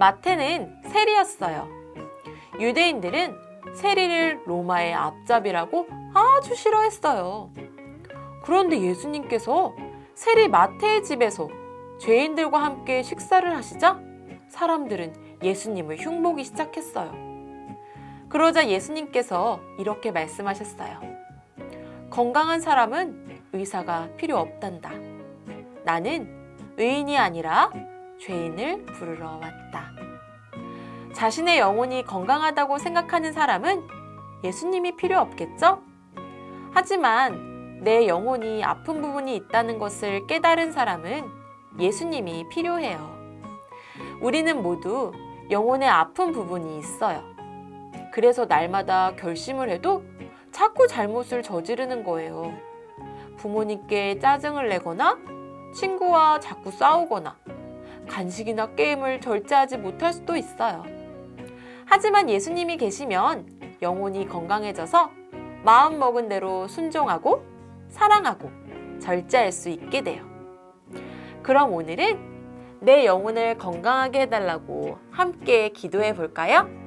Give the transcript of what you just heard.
마태는 세리였어요. 유대인들은 세리를 로마의 앞잡이라고 아주 싫어했어요. 그런데 예수님께서 세리 마태의 집에서 죄인들과 함께 식사를 하시자 사람들은 예수님을 흉보기 시작했어요. 그러자 예수님께서 이렇게 말씀하셨어요. 건강한 사람은 의사가 필요 없단다. 나는 의인이 아니라 죄인을 부르러 왔다. 자신의 영혼이 건강하다고 생각하는 사람은 예수님이 필요 없겠죠? 하지만 내 영혼이 아픈 부분이 있다는 것을 깨달은 사람은 예수님이 필요해요. 우리는 모두 영혼의 아픈 부분이 있어요. 그래서 날마다 결심을 해도 자꾸 잘못을 저지르는 거예요. 부모님께 짜증을 내거나 친구와 자꾸 싸우거나 간식이나 게임을 절제하지 못할 수도 있어요. 하지만 예수님이 계시면 영혼이 건강해져서 마음 먹은 대로 순종하고 사랑하고 절제할 수 있게 돼요. 그럼 오늘은 내 영혼을 건강하게 해달라고 함께 기도해 볼까요?